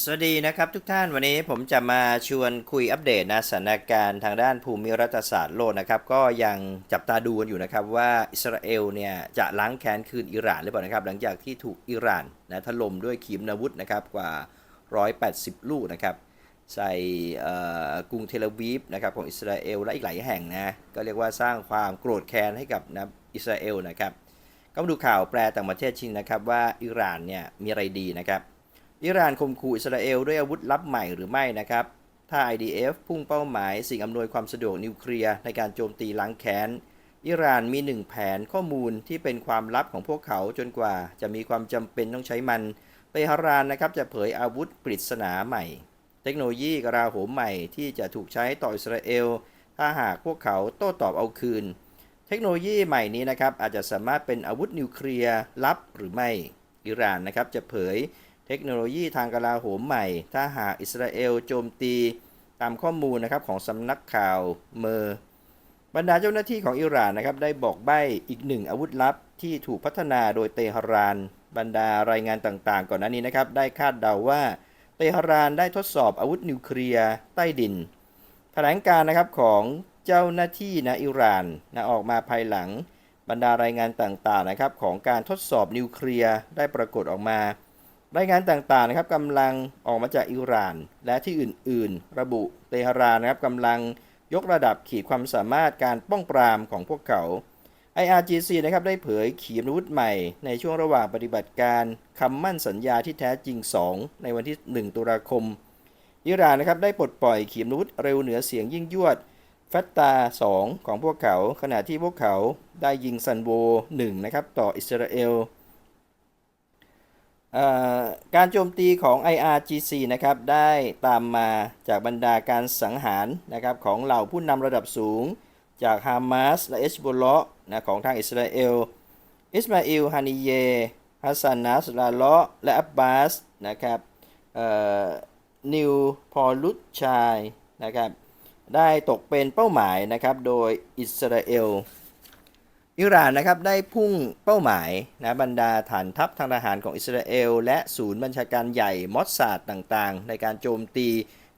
สวัสดีนะครับทุกท่านวันนี้ผมจะมาชวนคุยอัปเดตนะสถานการณ์ทางด้านภูมิรัฐศาสตร์โลกนะครับ ก็ยังจับตาดูกันอยู่นะครับว่าอิสราเอลเนี่ยจะล้างแค้นคืนอิหร่านหรือเปล่านะครับ หลังจากที่ถูกอิหร่านนะถล่มด้วยขีปนาวุธนะครับกว่า 180 ลูกนะครับ ใส่กรุงเทลอาวีฟนะครับของอิสราเอลและอีกหลายแห่งนะก็เรียกว่าสร้างความโกรธแค้นให้กับนะอิสราเอลนะครับก็มาดูข่าวแปลต่างประเทศชิงนะครับว่าอิหร่านเนี่ยมีอะไรดีนะครับ อิหร่านข่มขู่อิสราเอลด้วยอาวุธลับใหม่หรือไม่นะครับ ถ้า IDF พุ่งเป้าหมายสิ่งอำนวยความสะดวกนิวเคลียร์ในการโจมตีล้างแค้น อิหร่านมีหนึ่งแผนข้อมูลที่เป็นความลับของพวกเขาจนกว่าจะมีความจำเป็นต้องใช้มันเตหะรานนะครับจะเผยอาวุธปริศนาใหม่ เทคโนโลยีกราโหมใหม่ที่จะถูกใช้ต่ออิสราเอล ถ้าหากพวกเขาโต้ตอบเอาคืน เทคโนโลยีใหม่นี้นะครับอาจจะสามารถเป็นอาวุธนิวเคลียร์ลับหรือไม่ อิหร่านนะครับจะเผย เทคโนโลยีทางกลาโหมใหม่ ถ้าหากอิสราเอลโจมตีตามข้อมูลนะครับของสำนักข่าวเมอร์บรรดาเจ้าหน้าที่ของอิหร่านนะครับได้บอกใบ้อีกหนึ่งอาวุธลับที่ถูกพัฒนาโดยเตหะราน บรรดารายงานต่างๆ ก่อนหน้านี้นะครับได้คาดเดาว่า เตหะรานได้ทดสอบอาวุธนิวเคลียร์ใต้ดินแถลงการนะครับของเจ้าหน้าที่นะอิหร่านนะออกมาภายหลัง บรรดารายงานต่างๆนะครับของการทดสอบนิวเคลียร์ได้ปรากฏออกมา รายงานต่างๆนะครับกำลังออกมาจากอิหร่าน และที่อื่น ๆ ระบุเตหะรานนะครับกำลังยกระดับขีดความสามารถการป้องปรามของพวกเขา IRGC นะครับได้เผยขีปนาวุธใหม่ในช่วงระหว่างปฏิบัติการคำมั่นสัญญาที่แท้จริง 2 ในวันที่ 1 ตุลาคม อิหร่านนะครับได้ปลดปล่อยขีปนาวุธเร็วเหนือเสียงยิ่งยวดฟัตตา 2 ของพวกเขา ขณะที่พวกเขาได้ยิงซันโว 1 นะครับต่ออิสราเอล การโจมตีของ IRGC นะครับได้ตามมาจากบรรดาการสังหารนะครับของเหล่าผู้นำระดับสูง จากฮามาสและเอชบอลเลาะนะของทางอิสราเอล อิสมาอิลฮานิเยฮัสซันนัสลาเลาะและอับบาสนะครับนิวพอลุชชายนะครับได้ตกเป็นเป้าหมายนะครับโดยอิสราเอล อิหร่านนะครับได้พุ่งเป้าหมายนะบรรดาฐานทัพทางทหารของอิสราเอล และศูนย์บัญชาการใหญ่มอสซาดต่างๆ ในการโจมตี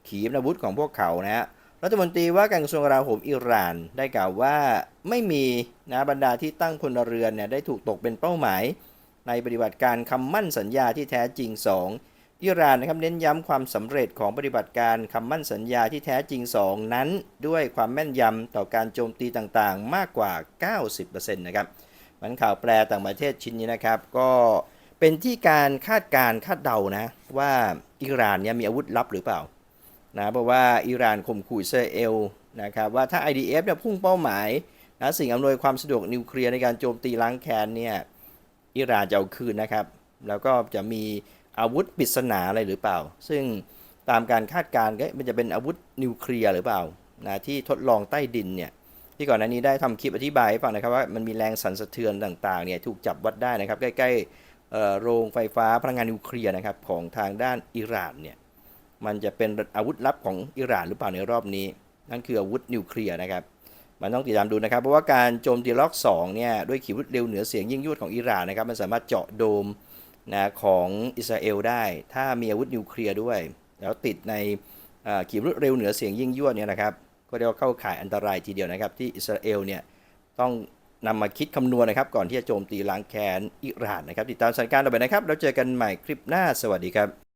ขีปนาวุธของพวกเขานะฮะรัฐมนตรีว่าการกระทรวงกลาโหมอิหร่านได้กล่าวว่าไม่มีนะบรรดาที่ตั้งพลเรือนเนี่ยได้ถูกตกเป็นเป้าหมาย ในปฏิบัติการคำมั่นสัญญาที่แท้จริง 2 อิหร่านนะครับเน้นย้ำความสำเร็จของปฏิบัติการคำมั่นสัญญาที่แท้จริง 2 นั้น ด้วยความแม่นยำต่อการโจมตีต่างๆ มากกว่า 90%นะครับมันข่าวแปลต่างประเทศชิ้นนี้นะครับ ก็เป็นที่การคาดการคาดเดานะ ว่าอิหร่านเนี่ยมีอาวุธลับหรือเปล่านะเพราะว่าอิหร่านข่มขู่อิสราเอลนะครับว่าถ้า IDF เนี่ยพุ่งเป้าหมายนะสิ่งอำนวยความสะดวกนิวเคลียร์ในการโจมตีล้างแค้นเนี่ยอิหร่านจะเอาคืนนะครับ แล้วก็จะมี อาวุธปริศนาอะไรหรือเปล่า ซึ่งตามการคาดการณ์ก็มันจะเป็นอาวุธนิวเคลียร์หรือเปล่านะที่ทดลองใต้ดินเนี่ยที่ก่อนหน้านี้ได้ทำคลิปอธิบายให้ฟังนะครับว่ามันมีแรงสั่นสะเทือนต่างๆเนี่ยถูกจับวัดได้นะครับ ใกล้ๆโรงไฟฟ้าพลังงานนิวเคลียร์นะครับของทางด้านอิหร่านเนี่ยมันจะเป็นอาวุธลับของอิหร่านหรือเปล่าในรอบนี้ นั่นคืออาวุธนิวเคลียร์นะครับมันต้องติดตามดูนะครับ เพราะว่าการโจมตีล็อก2เนี่ยด้วยขีปนาวุธเร็วเหนือเสียงยิ่งยวดของอิหร่านนะครับมันสามารถเจาะโดม นะของอิสราเอลได้ ถ้ามีอาวุธนิวเคลียร์ด้วย แล้วติดในขีปนาวุธเร็วเหนือเสียงยิ่งยวดเนี่ยนะครับก็เรียกว่าเข้าข่ายอันตรายทีเดียวนะครับ ที่อิสราเอลเนี่ยต้องนำมาคิดคำนวณนะครับ ก่อนที่จะโจมตีล้างแค้นอิหร่านนะครับ ติดตามสถานการณ์ต่อไปนะครับ แล้วเจอกันใหม่คลิปหน้าสวัสดีครับ